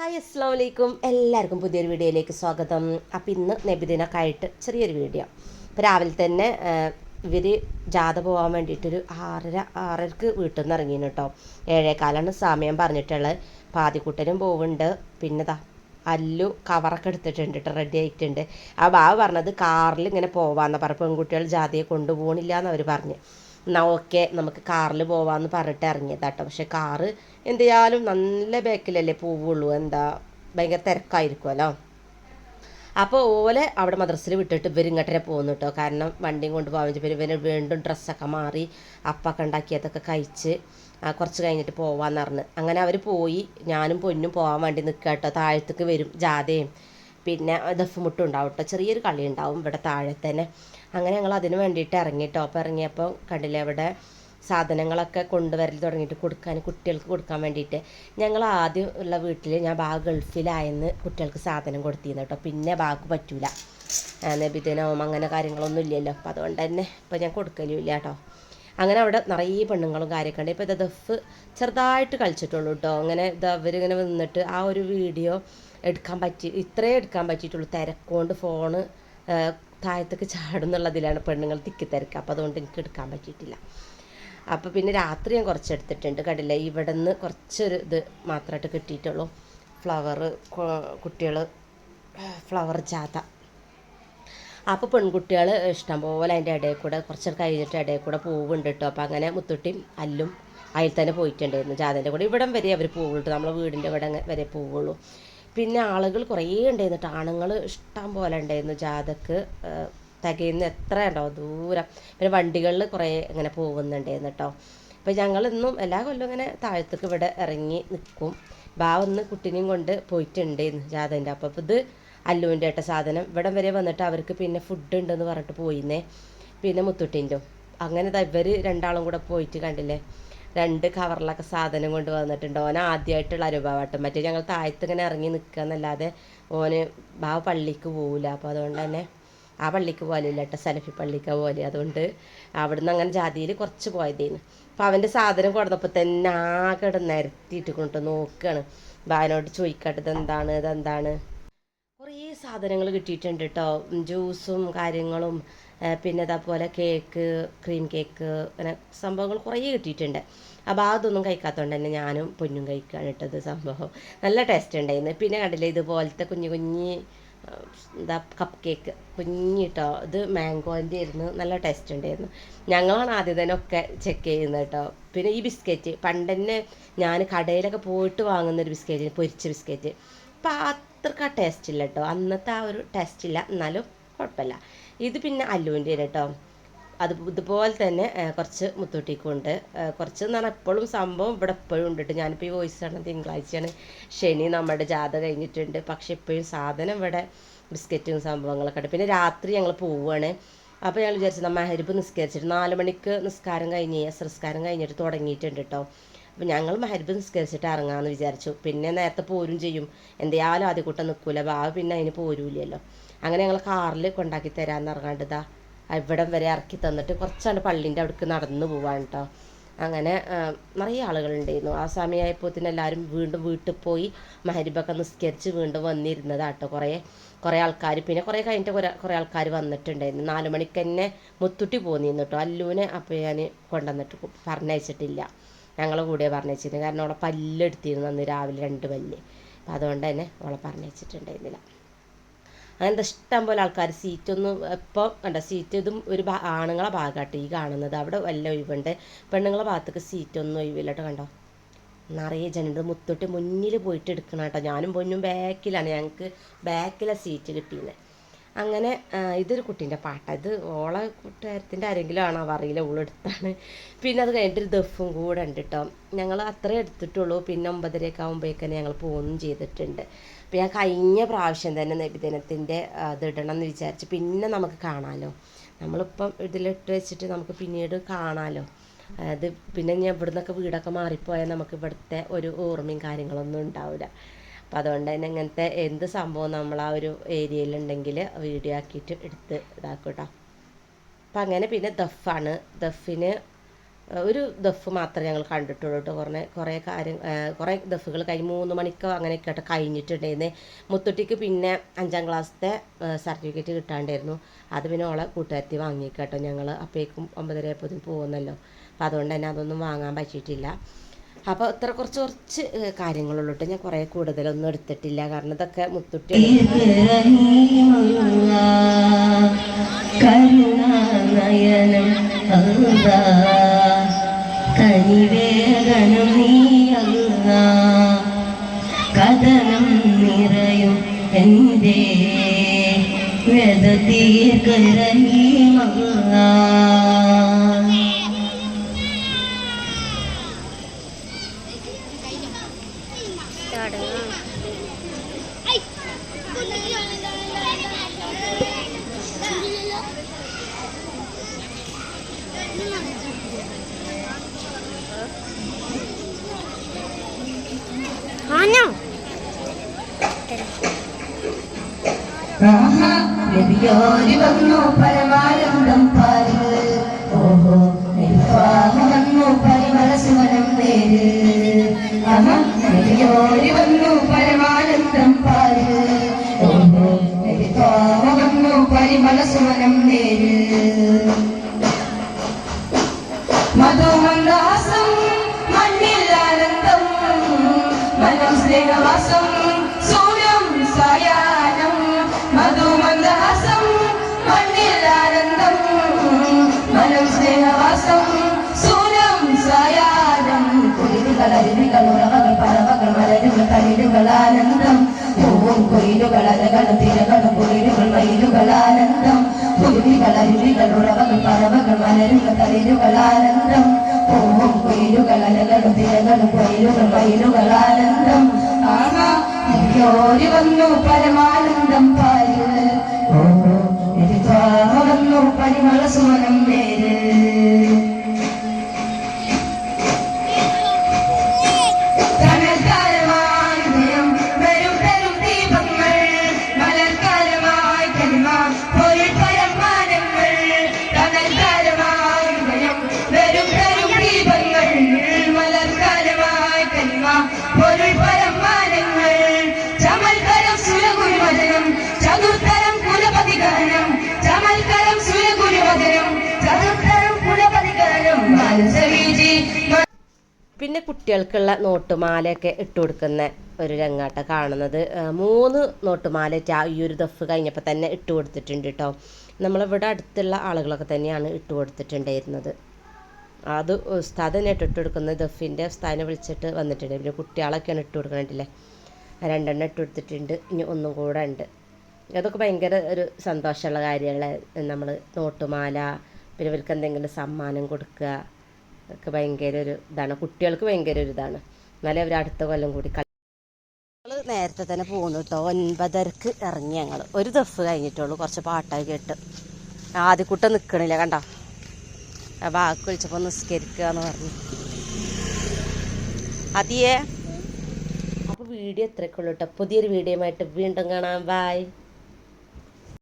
Hi അസ്സാം വലൈക്കും എല്ലാവർക്കും പുതിയൊരു വീഡിയോയിലേക്ക് സ്വാഗതം. അപ്പോൾ ഇന്ന് നബിദിനൊക്കെ ആയിട്ട് ചെറിയൊരു വീഡിയോ. അപ്പോൾ രാവിലെ തന്നെ ഇവർ ജാഥ പോകാൻ വേണ്ടിയിട്ടൊരു ആറര ആറരക്ക് വീട്ടിൽ നിന്ന് ഇറങ്ങിയിന് കേട്ടോ ഏഴേക്കാലാണ് സമയം പറഞ്ഞിട്ടുള്ളത് പാതിക്കുട്ടനും പോവുന്നുണ്ട് പിന്നെതാ അല്ലു കവറൊക്കെ എടുത്തിട്ടുണ്ട് കേട്ടോ റെഡി ആയിട്ടുണ്ട്. ആ ബാബ പറഞ്ഞത് കാറിൽ ഇങ്ങനെ പോവാന്ന് പറഞ്ഞ പെൺകുട്ടികൾ ജാതിയെ കൊണ്ടുപോകണില്ല എന്ന് അവർ പറഞ്ഞു. എന്നാൽ ഓക്കെ നമുക്ക് കാറിൽ പോവാന്ന് പറഞ്ഞിട്ട് ഇറങ്ങിയതാട്ടോ. പക്ഷെ കാറ് എന്തായാലും നല്ല ബാക്കിലല്ലേ പോവുള്ളൂ. എന്താ ഭയങ്കര തിരക്കായിരിക്കുമല്ലോ അപ്പോൾ ഓലെ അവിടെ മദ്രസയിൽ വിട്ടിട്ട് ഇവർ ഇങ്ങോട്ടേ പോകുന്നു കേട്ടോ കാരണം വണ്ടിയും കൊണ്ട് പോകാൻ വെച്ചാൽ ഇവന് വീണ്ടും ഡ്രസ്സൊക്കെ മാറി അപ്പൊക്കെ ഉണ്ടാക്കിയതൊക്കെ കഴിച്ച് കുറച്ച് കഴിഞ്ഞിട്ട് പോവാന്ന് പറഞ്ഞ്. അങ്ങനെ അവർ പോയി. ഞാനും പൊന്നും പോകാൻ വേണ്ടി നിൽക്കുക കേട്ടോ താഴത്തേക്ക് വരും ജാഥയും. പിന്നെ ദഫ് മുട്ടും ഉണ്ടാവും കേട്ടോ ചെറിയൊരു കളി ഉണ്ടാവും ഇവിടെ താഴെ തന്നെ അങ്ങനെ ഞങ്ങൾ അതിന് വേണ്ടിയിട്ട് ഇറങ്ങി കേട്ടോ അപ്പോൾ ഇറങ്ങിയപ്പോൾ കണ്ടില്ലേ അവിടെ സാധനങ്ങളൊക്കെ കൊണ്ടുവരൽ തുടങ്ങിയിട്ട് കൊടുക്കാൻ കുട്ടികൾക്ക് കൊടുക്കാൻ വേണ്ടിയിട്ട്. ഞങ്ങൾ ആദ്യം ഉള്ള വീട്ടിൽ ഞാൻ ബാഗ് ഗൾഫിലായെന്ന് കുട്ടികൾക്ക് സാധനം കൊടുത്തിരുന്നു കേട്ടോ പിന്നെ ബാഗ് പറ്റൂല. നബിദിനവും അങ്ങനെ കാര്യങ്ങളൊന്നും ഇല്ലല്ലോ. അപ്പോൾ അതുകൊണ്ട് തന്നെ ഇപ്പോൾ ഞാൻ കൊടുക്കലും ഇല്ല കേട്ടോ അങ്ങനെ അവിടെ നിറയെ പെണ്ണുങ്ങളും കാര്യമൊക്കെ ഉണ്ട്. ഇപ്പോൾ ഇത് ദഫ് ചെറുതായിട്ട് കളിച്ചിട്ടുള്ളൂ കേട്ടോ അങ്ങനെ ഇത് അവരിങ്ങനെ വന്നിട്ട് ആ ഒരു വീഡിയോ എടുക്കാൻ പറ്റി ഇത്രേ എടുക്കാൻ പറ്റിയിട്ടുള്ളൂ. തിരക്കൊണ്ട് ഫോണ് താഴത്തേക്ക് ചാടുന്നുള്ളതിലാണ് പെണ്ണുങ്ങൾ തിക്കി തിരക്ക് അപ്പോൾ അതുകൊണ്ട് എനിക്ക് എടുക്കാൻ പറ്റിയിട്ടില്ല. അപ്പോൾ പിന്നെ രാത്രി ഞാൻ കുറച്ച് എടുത്തിട്ടുണ്ട് കണ്ടില്ലേ ഇവിടെ നിന്ന് കുറച്ചൊരു ഇത് മാത്രമായിട്ട് കിട്ടിയിട്ടുള്ളൂ. ഫ്ലവർ കുട്ടികൾ ഫ്ലവർ ജാഥ. അപ്പോൾ പെൺകുട്ടികൾ ഇഷ്ടംപോലെ അതിന്റെ ഇടയിൽ കൂടെ കുറച്ച് കഴിഞ്ഞിട്ട് ഇടയിൽ കൂടെ പൂവുണ്ട് കേട്ടോ. അപ്പോൾ അങ്ങനെ മുത്തുട്ടിയും അല്ലും അതിൽ തന്നെ പോയിട്ടുണ്ടായിരുന്നു ജാഥന്റെ കൂടെ. ഇവിടം വരെ അവർ പോവുള്ളൂ നമ്മളെ വീടിന്റെ ഇവിടെ വരെ പോവുള്ളൂ. പിന്നെ ആളുകൾ കുറേ ഉണ്ടായിരുന്നു കേട്ടോ ആണുങ്ങൾ ഇഷ്ടം പോലെ ഉണ്ടായിരുന്നു ജാഥക്ക്. തികയുന്ന എത്ര ഉണ്ടാവും ദൂരം. പിന്നെ വണ്ടികളിൽ കുറേ ഇങ്ങനെ പോകുന്നുണ്ടായിരുന്നു കേട്ടോ അപ്പോൾ ഞങ്ങൾ ഇന്നും എല്ലാ കൊല്ലവും ഇങ്ങനെ താഴത്തേക്ക് ഇവിടെ ഇറങ്ങി നിൽക്കും. ബാ ഒന്ന് കുട്ടിനെയും കൊണ്ട് പോയിട്ടുണ്ടായിരുന്നു ജാഥന്റെ. അപ്പോൾ ഇത് അല്ലുവിന്റെ ഏട്ട സാധനം. ഇവിടം വരെ വന്നിട്ട് അവർക്ക് പിന്നെ ഫുഡ് ഉണ്ടെന്ന് പറഞ്ഞിട്ട് പോയിന്നേ. പിന്നെ മുത്തുട്ടിന്റെ അങ്ങനെ ഇവർ രണ്ടാളും കൂടെ പോയിട്ട് കണ്ടില്ലേ? രണ്ട് കവറിലൊക്കെ സാധനം കൊണ്ട് വന്നിട്ടുണ്ട്. ഓൻ ആദ്യമായിട്ടുള്ള അനുഭവമായിട്ടും മറ്റേ ഞങ്ങൾ താഴത്ത് ഇങ്ങനെ ഇറങ്ങി നിൽക്കുക എന്നല്ലാതെ ഓന് ബാവ പള്ളിക്ക് പോവില്ല അപ്പോൾ അതുകൊണ്ട് തന്നെ ആ പള്ളിക്ക് പോകലില്ല കേട്ടോ സലഫി പള്ളിക്ക് പോലെ അതുകൊണ്ട് അവിടുന്ന് അങ്ങനെ ജാതിയിൽ കുറച്ച് പോയതേന്ന് അപ്പോൾ അവന്റെ സാധനം കൊടുന്നപ്പോൾ തന്നെ ആകെ നിരത്തിയിട്ട് കൊണ്ട് നോക്കുകയാണ് ബാനോട് ചോദിക്കട്ടെ ഇതെന്താണ്? ഇതെന്താണ്? കുറേ സാധനങ്ങൾ കിട്ടിയിട്ടുണ്ട് കേട്ടോ ജ്യൂസും കാര്യങ്ങളും ആ, പിന്നെ അതേപോലെ കേക്ക് ക്രീം കേക്ക് അങ്ങനെ സംഭവങ്ങൾ കുറേ കിട്ടിയിട്ടുണ്ട്. അപ്പോൾ അതൊന്നും കഴിക്കാത്തതുകൊണ്ട് തന്നെ ഞാനും പൊന്നും കഴിക്കാൻ ഇട്ടത് സംഭവം. നല്ല ടേസ്റ്റ് ഉണ്ടായിരുന്നു. പിന്നെ കണ്ടില്ല ഇതുപോലത്തെ കുഞ്ഞു കുഞ്ഞി എന്താ കപ്പ് കേക്ക് കുഞ്ഞിട്ടോ ഇത് മാംഗോന്റെ ആയിരുന്നു. നല്ല ടേസ്റ്റ് ഉണ്ടായിരുന്നു. ഞങ്ങളാണ് ആദ്യം തന്നെ ഒക്കെ ചെക്ക് ചെയ്യുന്നത് കേട്ടോ പിന്നെ ഈ ബിസ്ക്കറ്റ് പണ്ട് തന്നെ ഞാൻ കടയിലൊക്കെ പോയിട്ട് വാങ്ങുന്ന ഒരു ബിസ്ക്കറ്റ് പൊരിച്ച ബിസ്ക്കറ്റ് അപ്പോൾ അത്രയ്ക്ക് ആ ടേസ്റ്റ് ഇല്ല കേട്ടോ അന്നത്തെ ആ ഒരു ടേസ്റ്റ് ഇല്ല. എന്നാലും കുഴപ്പമില്ല. ഇത് പിന്നെ അല്ലുവിന്റെ കേട്ടോ അത് ഇതുപോലെ തന്നെ കുറച്ച് മുത്തൂട്ടിക്കുണ്ട് കുറച്ച് എന്ന് പറഞ്ഞാൽ എപ്പോഴും സംഭവം. ഇവിടെ എപ്പോഴും ഉണ്ട് ഞാനിപ്പോൾ ഈ വോയിസ് ആണ് തിങ്കളാഴ്ചയാണ്. ശനി നമ്മുടെ ജാഥ കഴിഞ്ഞിട്ടുണ്ട്. പക്ഷേ ഇപ്പോഴും സാധനം ഇവിടെ ബിസ്ക്കറ്റും സംഭവങ്ങളൊക്കെ ഉണ്ട്. പിന്നെ രാത്രി ഞങ്ങൾ പോവുകയാണ് അപ്പോൾ ഞങ്ങൾ വിചാരിച്ചു നമ്മൾ മഹരിപ്പ് നിസ്കരിച്ചിട്ട് നാല് മണിക്ക് നിസ്കാരം കഴിഞ്ഞ് അസ്രസ്കാരം കഴിഞ്ഞിട്ട് തുടങ്ങിയിട്ടുണ്ട് കേട്ടോ അപ്പോൾ ഞങ്ങൾ മഹരിപ്പ് നിസ്കരിച്ചിട്ട് ഇറങ്ങാമെന്ന് വിചാരിച്ചു. പിന്നെ നേരത്തെ പോരും ചെയ്യും. എന്തായാലും ആദ്യ കൂട്ടം നിൽക്കൂല ബാവ പിന്നെ അതിന് പോരൂലല്ലോ അങ്ങനെ ഞങ്ങൾ കാറിൽ കൊണ്ടാക്കി തരാമെന്ന് ഇതാ ഇവിടം വരെ ഇറക്കി തന്നിട്ട് കുറച്ചാണ് പള്ളീന്റെ അവിടേക്ക് നടന്നു പോവാണ് കേട്ടോ അങ്ങനെ നിറയെ ആളുകളുണ്ടായിരുന്നു. ആ സമയമായപ്പോൾ എല്ലാവരും വീണ്ടും വീട്ടിൽ പോയി മഹരിബൊക്കെ നിസ്കരിച്ച് വീണ്ടും വന്നിരുന്നതാട്ടോ കുറേ കുറേ ആൾക്കാർ പിന്നെ കുറേ കഴിഞ്ഞിട്ട് കുറേ കുറേ ആൾക്കാർ വന്നിട്ടുണ്ടായിരുന്നു. നാല് മണിക്ക് തന്നെ മുത്തുട്ടി പോന്നിരുന്നു കേട്ടോ അല്ലൂനെ അപ്പോൾ ഞാൻ കൊണ്ടുവന്നിട്ട് പറഞ്ഞയച്ചിട്ടില്ല. ഞങ്ങളെ കൂടെ പറഞ്ഞയച്ചിരുന്നു. കാരണം അവളെ പല്ലെടുത്തിരുന്നു അന്ന് രാവിലെ രണ്ട് പല്ല്. അപ്പോൾ അതുകൊണ്ട് തന്നെ അവളെ പറഞ്ഞയച്ചിട്ടുണ്ടായിരുന്നില്ല. അങ്ങനത്തെ ഇഷ്ടം പോലെ ആൾക്കാർ സീറ്റൊന്നും ഇപ്പോൾ കണ്ട സീറ്റ് ഇതും ഒരു ആണുങ്ങളെ ഭാഗമായിട്ട് ഈ കാണുന്നത്. അവിടെ വല്ല ഒഴിവുണ്ട്? പെണ്ണുങ്ങളെ ഭാഗത്തേക്ക് സീറ്റൊന്നും ഒഴിവില്ല കേട്ടോ കണ്ടോ? നിറയെ ജനണ്ട് മുത്തൊട്ട് മുന്നിൽ പോയിട്ട് എടുക്കണം കേട്ടോ. ഞാനും പൊന്നും ബാക്കിലാണ്. ഞങ്ങൾക്ക് ബാക്കിലെ സീറ്റ് കിട്ടിയത് അങ്ങനെ ഇതൊരു കുട്ടീന്റെ പാട്ടാണ് ഇത് ഓളെ കൂട്ടുകാരത്തിന്റെ ആരെങ്കിലും ആണോ അറിയില്ല. ഓളെടുത്താണ് പിന്നെ അത് കഴിഞ്ഞിട്ട് ഒരു ദഫും കൂടെ ഉണ്ട് കേട്ടോ ഞങ്ങൾ അത്രേ എടുത്തിട്ടുള്ളൂ. പിന്നെ ഒമ്പതരയൊക്കെ ആകുമ്പോഴേക്കന്നെ ഞങ്ങൾ പോകുകയും ചെയ്തിട്ടുണ്ട്. അപ്പോൾ ഞാൻ കഴിഞ്ഞ പ്രാവശ്യം തന്നെ നബിദിനത്തിന്റെ അത് ഇടണം എന്ന് വിചാരിച്ച് പിന്നെ നമുക്ക് കാണാമല്ലോ നമ്മളിപ്പം ഇതിലിട്ട് വെച്ചിട്ട് നമുക്ക് പിന്നീട് കാണാമല്ലോ അത് പിന്നെ ഞാൻ ഇവിടെ നിന്നൊക്കെ വീടൊക്കെ മാറിപ്പോയാൽ നമുക്ക് ഇവിടുത്തെ ഒരു ഓർമ്മയും കാര്യങ്ങളൊന്നും ഉണ്ടാവില്ല. അപ്പം അതുകൊണ്ട് തന്നെ ഇങ്ങനത്തെ എന്ത് സംഭവം നമ്മൾ ആ ഒരു ഏരിയയിലുണ്ടെങ്കിൽ വീഡിയോ ആക്കിയിട്ട് എടുത്ത് ഇതാക്കും കേട്ടോ അപ്പം അങ്ങനെ പിന്നെ ദഫാണ്. ദഫിന് ഒരു ദഫ് മാത്രമേ ഞങ്ങൾ കണ്ടിട്ടുള്ളൂ കേട്ടോ. കുറേ കുറേ കാര്യം കുറേ ദഫുകൾ കഴിഞ്ഞ് മൂന്ന് മണിക്കോ അങ്ങനെയൊക്കെ ആയിട്ട് കഴിഞ്ഞിട്ടുണ്ടായിരുന്നേ. മുത്തുട്ടിക്ക് പിന്നെ അഞ്ചാം ക്ലാസ്സത്തെ സർട്ടിഫിക്കറ്റ് കിട്ടാണ്ടായിരുന്നു. അത് പിന്നെ ഓളെ കൂട്ടുകാരത്തി വാങ്ങിക്കേട്ടോ ഞങ്ങൾ അപ്പോഴേക്കും ഒമ്പതര ആയപ്പോഴത്തേക്കും പോകുന്നല്ലോ അപ്പോൾ അതുകൊണ്ട് തന്നെ അതൊന്നും വാങ്ങാൻ പറ്റിയിട്ടില്ല. അപ്പോൾ ഇത്ര കുറച്ച് കുറച്ച് കാര്യങ്ങളുള്ളൂ ഞാൻ കുറേ കൂടുതലൊന്നും എടുത്തിട്ടില്ല. കാരണം ഇതൊക്കെ മുത്തുട്ടി കരുണാനയനം കനിവേഗനം നീ കഥനം നിറയും നബിയോരി വന്നു പരമാനന്ദം പാൽ. ഓഹോ വന്നു പരിമള സുവനം നേര് നബിയോരി വന്നു പരമാനന്ദം പാൽ. ഓഹോ വന്നു പരിമള സുവനം നേര്. അരുവികൾ ഉറവകൾ പറവകൾ മലരുകൾ തളിരുകൾ ആനന്ദം പൂവും കുയിലുകൾ അലകളും തിരകളും കുയിലുകൾ മയിലുകൾ ആനന്ദം കുരുവികൾ അരുവികൾ ഉറവകൾ പറവകൾ മലരുകൾ തളിരുകൾ ആനന്ദം പൂവും കുയിലുകൾ അലകളും തിരകളും കുയിലുകൾ മയിലുകൾ ആനന്ദം ആഹാ ഓരി വന്നു പരമാനന്ദം പാൽ വന്നു പരിമള സുമനം നേര് പിന്നെ കുട്ടികൾക്കുള്ള നോട്ടുമാലയൊക്കെ ഇട്ട് കൊടുക്കുന്ന ഒരു രംഗാട്ട കാണുന്നത്. മൂന്ന് നോട്ടുമാല ഈ ഒരു ദഫ് കഴിഞ്ഞപ്പോൾ തന്നെ ഇട്ട് കൊടുത്തിട്ടുണ്ട് കേട്ടോ നമ്മളിവിടെ അടുത്തുള്ള ആളുകളൊക്കെ തന്നെയാണ് ഇട്ട് കൊടുത്തിട്ടുണ്ടായിരുന്നത്. അത് ഉസ്താദ് തന്നെ ഇട്ട് കൊടുക്കുന്നത് ദഫിന്റെ ഉസ്താദിനെ വിളിച്ചിട്ട് വന്നിട്ടുണ്ട്. പിന്നെ കുട്ടികളൊക്കെയാണ് ഇട്ട് കൊടുക്കണിട്ടില്ലേ രണ്ടെണ്ണം ഇട്ട് കൊടുത്തിട്ടുണ്ട്. ഇനി ഒന്നും കൂടെ ഉണ്ട്. അതൊക്കെ ഭയങ്കര ഒരു സന്തോഷമുള്ള കാര്യങ്ങളെ. നമ്മൾ നോട്ടുമാല പിന്നെ ഇവർക്ക് എന്തെങ്കിലും സമ്മാനം കൊടുക്കുക ഒക്കെ ഭയങ്കര ഒരു ഇതാണ്. കുട്ടികൾക്ക് ഭയങ്കര ഒരു ഇതാണ്. എന്നാലേ അവർ അടുത്ത കൊല്ലം കൂടി ഞങ്ങൾ ഞങ്ങൾ നേരത്തെ തന്നെ പോകുന്നു കേട്ടോ ഒൻപതരക്ക് ഇറങ്ങി ഞങ്ങൾ ഒരു ദഫ് കഴിഞ്ഞിട്ടുള്ളൂ. കുറച്ച് പാട്ടൊക്കെ കേട്ട്. ആദ്യക്കുട്ട നിൽക്കണില്ല കണ്ടോ? ആ ബാക്ക് വിളിച്ചപ്പോൾ നിസ്കരിക്കുക എന്ന് പറഞ്ഞു. അതിയേ. അപ്പോൾ വീഡിയോ എത്രയൊക്കെ ഉള്ളൂ കേട്ടോ പുതിയൊരു വീഡിയോയുമായിട്ട് വീണ്ടും കാണാം. ബായ്